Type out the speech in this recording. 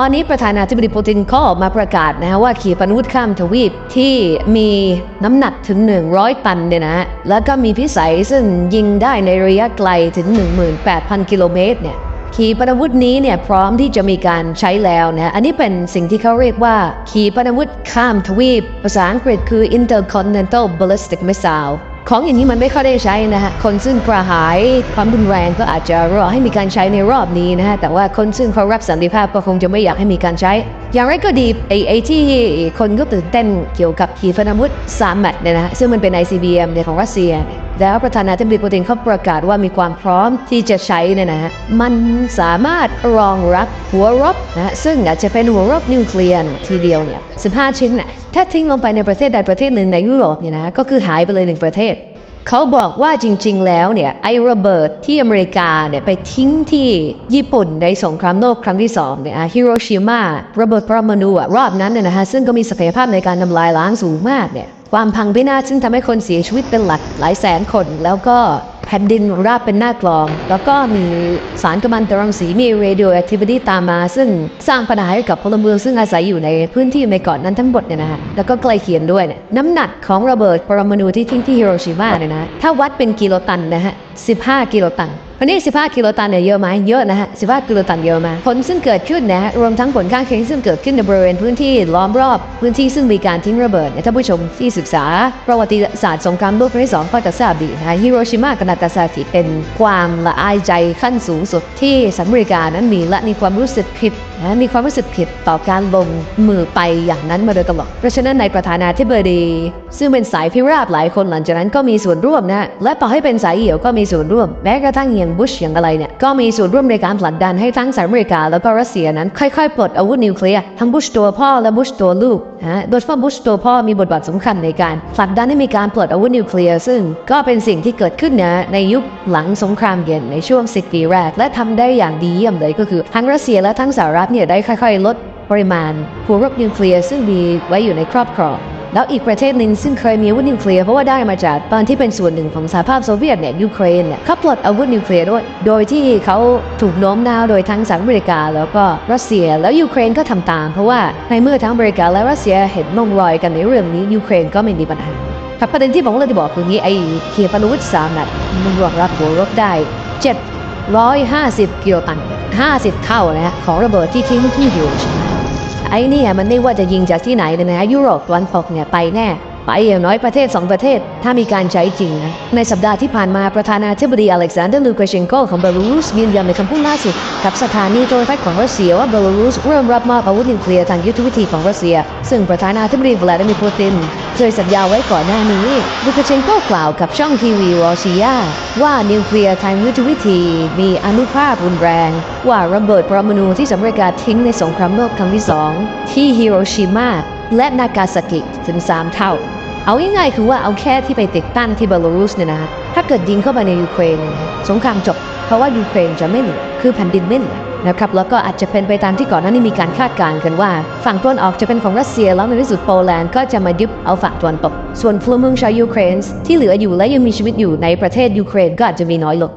ตอนนี้ประธานาธิบดีปูตินก็ออกมาประกาศนะฮะว่าขีปนาวุธข้ามทวีปที่มีน้ำหนักถึง 100 ตันเนี่ยนะฮะแล้วก็มีพิสัยซึ่งยิงได้ในระยะไกลถึง 18,000 กิโลเมตรเนี่ยขีปนาวุธนี้เนี่ยพร้อมที่จะมีการใช้แล้วนะ อันนี้เป็นสิ่งที่เขาเรียกว่า ขีปนาวุธข้ามทวีป ภาษาอังกฤษคือ intercontinental ballistic missile ของอย่างนี้มันไม่ค่อยได้ใช้นะฮะ คนซึ่งกระหายความรุนแรงก็อาจจะรอให้มีการใช้ในรอบนี้นะฮะ แต่ว่าคนซึ่งเขารับสันติภาพก็คงจะไม่อยากให้มีการใช้ อย่างไรก็ดีไอ้ไอที่คนก็ตื่นเต้นเกี่ยวกับขีปนาวุธสามแมตเนี่ยนะฮะซึ่งมันเป็น ICBM เนี่ยของรัสเซียเนี่ย แล้วประธานาธิบดีปูตินเขาประกาศว่ามีความพร้อมที่จะใช้เนี่ยนะฮะมันสามารถรองรับหัวรบนะซึ่งอาจจะเป็นหัวรบนิวเคลียร์ทีเดียวเนี่ย15 ชิ้นน่ะถ้าทิ้งลงไปในประเทศใดประเทศหนึ่งในยุโรปเนี่ยนะก็คือหายไปเลยหนึ่งประเทศเขาบอกว่าจริง ๆ แล้วเนี่ยไอ้ระเบิดที่อเมริกาเนี่ยไปทิ้งที่ญี่ปุ่นในสงครามโลกครั้งที่สองเนี่ยฮิโรชิมาระเบิดปรมาณูอะรอบนั้นเนี่ยนะฮะซึ่งก็มีศักยภาพในการทำลายล้างสูงมากเนี่ย ความพังพินาศซึ่งทำให้คนเสียชีวิตเป็นหลักหลายแสนคน แล้วก็แผ่นดินราบเป็นหน้ากลอง แล้วก็มีสารกัมมันตรังสีมี radioactivity ตามมา ซึ่งสร้างปัญหาให้กับพลเมืองซึ่งอาศัยอยู่ในพื้นที่ในเกาะนนั้นทั้งหมดเนี่ยนะฮะแล้วก็ใกล้เคียงด้วยเนี่ยน้ำหนักของระเบิดปรมาณูที่ทิ้งที่ฮิโรชิมาเนี่ยนะฮะถ้าวัดเป็นกิโลตันนะฮะ15 กิโลตัน วันนี้15กิโลตันเนี่ยเยอะไหมเยอะนะฮะ15กิโลตันเยอะมากผลซึ่งเกิดขึ้นนะฮะรวมทั้งผลข้างเคียงซึ่งเกิดขึ้นในบริเวณพื้นที่ล้อมรอบพื้นที่ซึ่งมีการทิ้งระเบิดเนี่ยท่านผู้ชมที่ศึกษา ประวัติศาสตร์สงครามโลกครั้งที่สองก็จะทราบดีนะฮิโรชิมากับนากาซากิเป็นความละอายใจขั้นสูงสุดที่สหรัฐอเมริกานั้นมีและมีความรู้สึกผิดนะมีความรู้สึกผิดต่อการลงมือไปอย่างนั้นมาโดยตลอด เพราะฉะนั้นในประธานาธิบดี ซึ่งเป็นสายพิราบหลายคนหลังจากนั้นก็มีส่วนร่วมนะและต่อให้เป็นสายเหี่ยวก็มีส่วนร่วม แม้กระทั่งอย่างบุชอย่างอะไรเนี่ยก็มีส่วนร่วมในการผลักดันให้ทั้งสหรัฐอเมริกาแล้วก็รัสเซียนั้นค่อยๆปลดอาวุธนิวเคลียร์ทั้งบุชตัวพ่อและบุชตัวลูกนะโดยเฉพาะบุชตัวพ่อมีบทบาทสำคัญในการผลักดันให้มีการปลดอาวุธนิวเคลียร์ซึ่งก็เป็นสิ่งที่เกิดขึ้นนะในยุคหลังสงครามเย็นในช่วงสิบปีแรก และทำได้อย่างดีเยี่ยมเลยก็คือทั้งรัสเซียและทั้งสหรัฐเนี่ยได้ค่อยๆ ลดปริมาณหัวรบนิวเคลียร์ซึ่งมีไว้อยู่ในครอบครองแล้วอีกประเทศหนึ่งซึ่งเคยมีอาวุธนิวเคลียร์เพราะว่าได้มาจากตอนที่เป็นส่วนหนึ่งของสหภาพโซเวียตเนี่ยยูเครนเนี่ยเขาปลดอาวุธนิวเคลียร์ด้วย โดยที่เขาถูกโน้มน้าวโดยทั้งสหรัฐอเมริกา แล้วก็รัสเซีย แล้วยูเครนก็ทำตาม เพราะว่าในเมื่อทั้งอเมริกาและรัสเซียเห็นลงรอยกันในเรื่องนี้ยูเครนก็ไม่มีปัญหาครับประเด็นที่ผมเลยจะบอกคืองี้ไอ้เขียปนาวุธสามนัดมันรองรับหัวรบได้ 750 กิโลตัน 50 เท่านะฮะของระเบิดที่ทิ้งที่อยู่ไอ้เนี่ยมันไม่ว่าจะยิงจากที่ไหนเลยนะยุโรปตะวันตกเนี่ยไปแน่ ไปอย่างน้อยประเทศ 2 ประเทศ ถ้ามีการใช้จริงนะ ในสัปดาห์ที่ผ่านมาประธานาธิบดีอเล็กซานเดอร์ลูกาเชนโกของเบลารุสยืนยันในคำพูดล่าสุด กับสถานีโทรทัศน์ของรัสเซียว่าเบลารุสเริ่มรับมอบอาวุธนิวเคลียร์ทางยุทธวิธีของรัสเซีย ซึ่งประธานาธิบดีวลาดิมีร์ปูตินเคยสัญญาไว้ก่อนหน้านี้ลูกาเชนโกกล่าวกับช่องทีวีรอเซียว่านิวเคลียร์ทางยุทธวิธี มีอนุภาพรุนแรง ว่าระเบิดปรมาณูที่สหรัฐอเมริการทิ้งในสงครามโลกครั้งที่สองที่ฮิโรชิมาและนากาซากิถึง 3 เท่า เอาง่ายๆคือว่าเอาแค่ที่ไปติดตั้งที่เบลารุสเนี่ยนะถ้าเกิดยิงเข้าไปในยูเครนสงครามจบ เพราะว่ายูเครนจะไม่เหลือคือแผ่นดินไม่เหลือนะครับแล้วก็อาจจะเป็นไปตามที่ก่อนหน้านี้มีการคาดการณ์กันว่า ฝั่งตะวันออกจะเป็นของรัสเซีย แล้วในที่สุดโปแลนด์ก็จะมายึดเอาฝั่งตะวันตก ส่วนพลเมืองชาวยูเครนที่เหลืออยู่และยังมีชีวิตอยู่ในประเทศยูเครนก็อาจจะมีน้อยลง